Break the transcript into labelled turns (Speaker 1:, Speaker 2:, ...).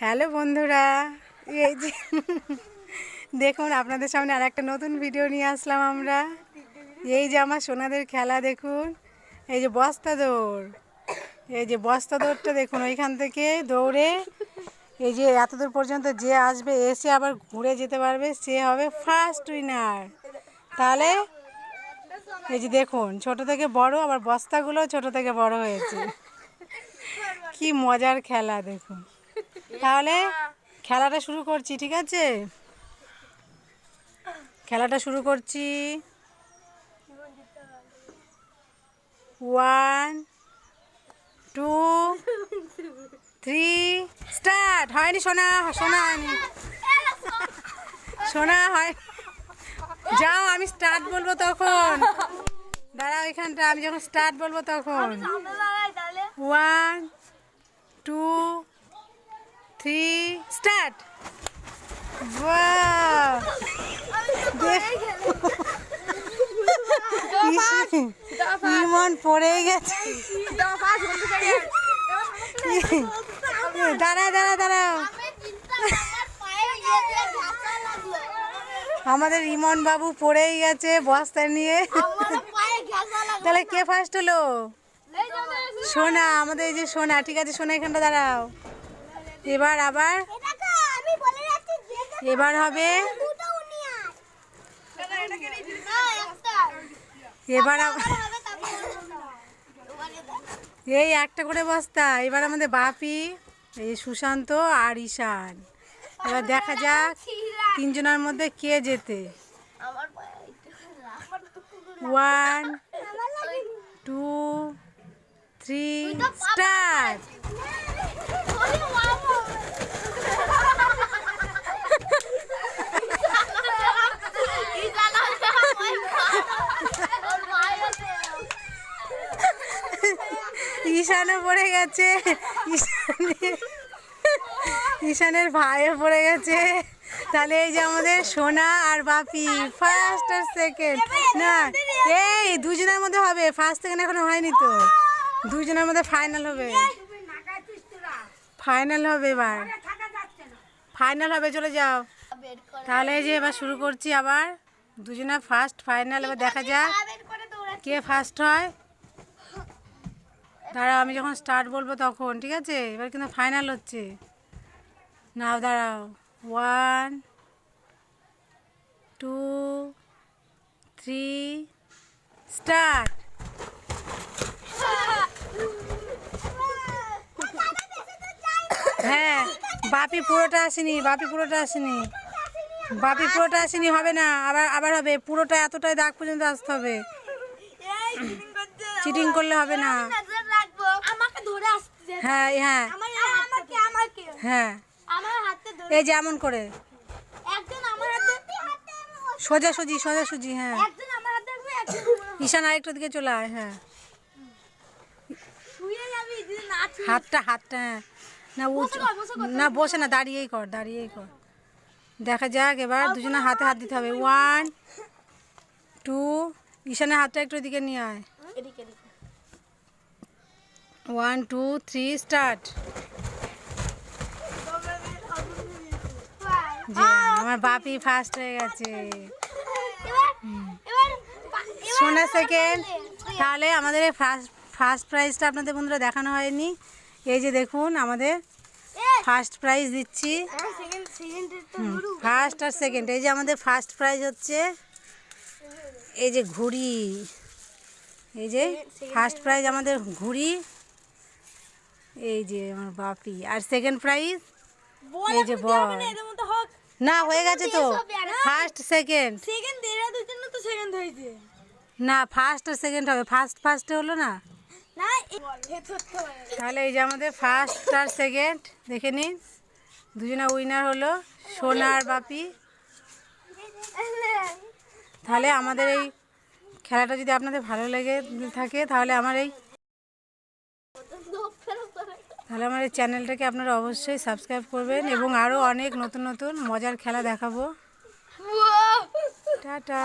Speaker 1: Hello বন্ধুরা, এই যে দেখুন, আপনাদের সামনে আর একটা নতুন ভিডিও নিয়ে আসলাম আমরা। এই যে আমার সোনাদের খেলা দেখুন, এই যে বস্তা দৌড়, এই যে বস্তা দৌড়টা দেখুন, ওইখান থেকে দৌড়ে এই যে এত দূর পর্যন্ত যে আসবে, এসে আবার ঘুরে যেতে পারবে, সে হবে ফার্স্ট উইনার তাহলে এই যে দেখুন, ছোট থেকে বড়, আবার বস্তাগুলো ছোট থেকে বড় হয়েছে। কি মজার খেলা দেখুন। তাহলে খেলাটা শুরু করছি, ঠিক আছে? খেলাটা শুরু করছি। ওয়ান টু থ্রি স্টার্ট হয়নি সোনা সোনা হয়নি। সোনা হয় যাও, আমি স্টার্ট বলব তখন। দাঁড়া ওইখানটা আমি যখন স্টার্ট বলব তখন। One two three start Emon পড়েই গেছে। দাঁড়া দাঁড়া দাঁড়াও। আমাদের ইমন বাবু পড়েই গেছে বস্তা নিয়ে। তাহলে কে ফার্স্ট হলো? সোনা আমাদের এই যে সোনা ঠিক আছে সোনা এখানটা দাঁড়াও। এবার আবার এবার হবে এবার এই একটা করে বস্তা। এবার আমাদের বাপি এই সুশান্ত আর ঈশান। এবার দেখা যাক তিনজনের মধ্যে কে যেতে ওয়ান টু থ্রি স্টার্ট ঈশানও পড়ে গেছে। ঈশানের ভাইও পড়ে গেছে। তাহলে এই যে আমাদের সোনা আর বাপি ফার্স্ট আর সেকেন্ড না, এই দুজনের মধ্যে হবে। ফার্স্ট সেকেন্ড এখনও হয়নি তো। দুজনের মধ্যে ফাইনাল হবে। ফাইনাল হবে এবার। ফাইনাল হবে, চলে যাও। তাহলে যে এবার শুরু করছি আবার। দুজনের ফার্স্ট ফাইনাল এবার দেখা যাক কে ফার্স্ট হয়। দাঁড়াও আমি যখন স্টার্ট বলব তখন ঠিক আছে? এবার কিন্তু ফাইনাল হচ্ছে। নাও দাঁড়াও। ওয়ান টু থ্রি স্টার্ট হ্যাঁ বাপি পুরোটা আসেনি বাপি পুরোটা আসেনি। বাপি পুরোটা আসেনি হবে না আবার আবার হবে। পুরোটা এতটাই দাগ পর্যন্ত আসতে হবে। চিটিং করলে হবে না হ্যাঁ হ্যাঁ। হ্যাঁ।
Speaker 2: আমার হাতে ধরে
Speaker 1: এই যেমন করে।
Speaker 2: একজন আমার হাতে
Speaker 1: সোজাসুজি সোজাসুজি হ্যাঁ।
Speaker 2: একজন আমার হাতে
Speaker 1: ঈশান আরেকটা দিকে চলে আয় হ্যাঁ।
Speaker 2: শুয়ে যাবি যদি না ছুঁয়ে-
Speaker 1: হাতটা হাতটা হ্যাঁ। না না বসে না দাঁড়িয়েই কর দাঁড়িয়েই কর। দেখা যাক এবার দুজনে হাতে হাত দিতে হবে। ওয়ান টু ঈশানের হাতটা একটু এদিকে নিয়ে আয়।
Speaker 2: এদিকে এদিকে।
Speaker 1: ওয়ান টু থ্রি স্টার্ট আমার বাপি ফার্স্ট হয়ে গেছে। সোনা সেকেন্ড তাহলে আমাদের ফার্স্ট ফার্স্ট প্রাইজটা আপনাদের বন্ধুরা দেখানো হয়নি। এই যে দেখুন আমাদের ফার্স্ট প্রাইজ দিচ্ছি। ফার্স্ট আর সেকেন্ড এই যে আমাদের ফার্স্ট প্রাইজ হচ্ছে এই যে ঘুড়ি। এই যে ফার্স্ট প্রাইজ আমাদের ঘুড়ি। এই যে আমার বাপি। আর সেকেন্ড প্রাইজ এই যে বল। না হয়ে গেছে তো। ফার্স্ট সেকেন্ড
Speaker 2: সেকেন্ড এরা দুজন তো সেকেন্ড হয়েছে।
Speaker 1: না ফার্স্ট আর সেকেন্ড হবে। ফার্স্ট ফার্স্টে হলো না? তাহলে এই যে আমাদের ফার্স্ট আর সেকেন্ড দেখে নিন। দুজনে উইনার হলো সোনা আর বাপি। তাহলে আমাদের এই খেলাটা যদি আপনাদের ভালো লেগে থাকে তাহলে আমার এই তাহলে আমার এই চ্যানেলটাকে আপনারা অবশ্যই সাবস্ক্রাইব করবেন এবং আরও অনেক নতুন নতুন মজার খেলা দেখাবো। টাটা।